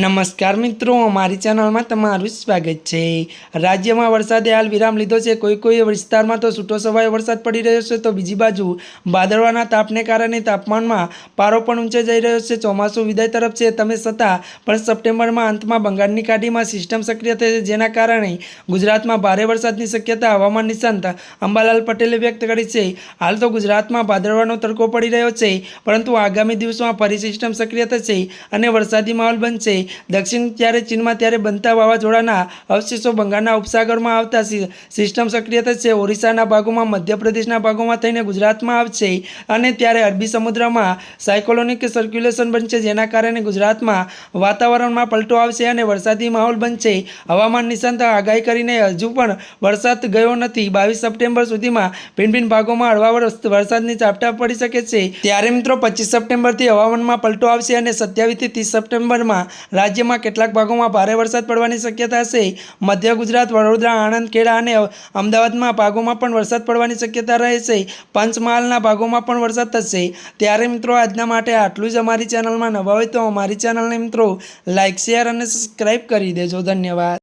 નમસ્કાર મિત્રો, અમારી ચેનલમાં તમારું સ્વાગત છે. રાજ્યમાં વરસાદે હાલ વિરામ લીધો છે. કોઈ કોઈ વિસ્તારમાં તો છૂટો સવાય વરસાદ પડી રહ્યો છે. તો બીજી બાજુ વાદળવાના તાપને કારણે તાપમાનમાં પારો પણ ઊંચે જઈ રહ્યો છે. ચોમાસું વિદાય તરફ છે. તમે છતાં પણ સપ્ટેમ્બરમાં અંતમાં બંગાળની ખાડીમાં સિસ્ટમ સક્રિય થઈ છે જેના કારણે ગુજરાતમાં ભારે વરસાદની શક્યતા હવામાન નિષ્ણાંત અંબાલાલ પટેલે વ્યક્ત કરી છે. હાલ તો ગુજરાતમાં ભાદરવાનો તડકો પડી રહ્યો છે. પરંતુ આગામી દિવસોમાં ફરી સિસ્ટમ સક્રિય થશે અને વરસાદી માહોલ બનશે. દક્ષિણ ત્યારે ચીનમાં ત્યારે બનતા વાવાઝોડાના અવશેષો બંગાળના ઉપસાગરમાં આવતા સિસ્ટમ સક્રિય થશે. ઓરિસ્સાના ભાગોમાં મધ્યપ્રદેશના ભાગોમાં થઈને ગુજરાતમાં આવશે. અને ત્યારે અરબી સમુદ્રમાં સાયકોલોનિક સર્ક્યુલેશન બનશે, જેના કારણે ગુજરાતમાં વાતાવરણમાં પલટો આવશે અને વરસાદી માહોલ બનશે. હવામાન નિષ્ણાંત આગાહી કરીને હજુ પણ વરસાદ ગયો નથી. બાવીસ સપ્ટેમ્બર સુધીમાં ભિન્ન ભિન્ન ભાગોમાં હળવા વરસ- વરસાદની ઝાપટા પડી શકે છે. ત્યારે મિત્રો, પચીસ સપ્ટેમ્બરથી હવામાનમાં પલટો આવશે અને સત્યાવીસથી ત્રીસ સપ્ટેમ્બરમાં રાજ્યમાં કેટલાક ભાગોમાં ભારે વરસાદ પડવાની શક્યતા હશે મધ્ય ગુજરાત, વડોદરા આણંદ ખેડા અને અમદાવાદમાં ભાગોમાં પણ વરસાદ પડવાની શક્યતા રહેશે પંચમહાલના ભાગોમાં પણ વરસાદ થશે. ત્યારે મિત્રો આજના માટે આટલું જ અમારી ચેનલમાં નવા હોય તો અમારી ચેનલને મિત્રો લાઇક શેર અને સબસ્ક્રાઈબ કરી દેજો. ધન્યવાદ.